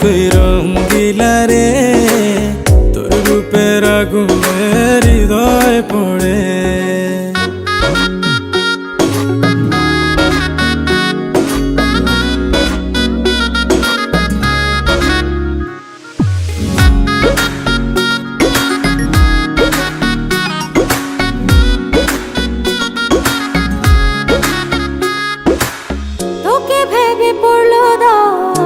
তুই রঙ্গিলা রে তোর রূপের আগুনে হৃদয় পড়ে ভেবে পড়ল দাগ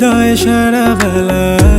হৃদয় সারা বেলা।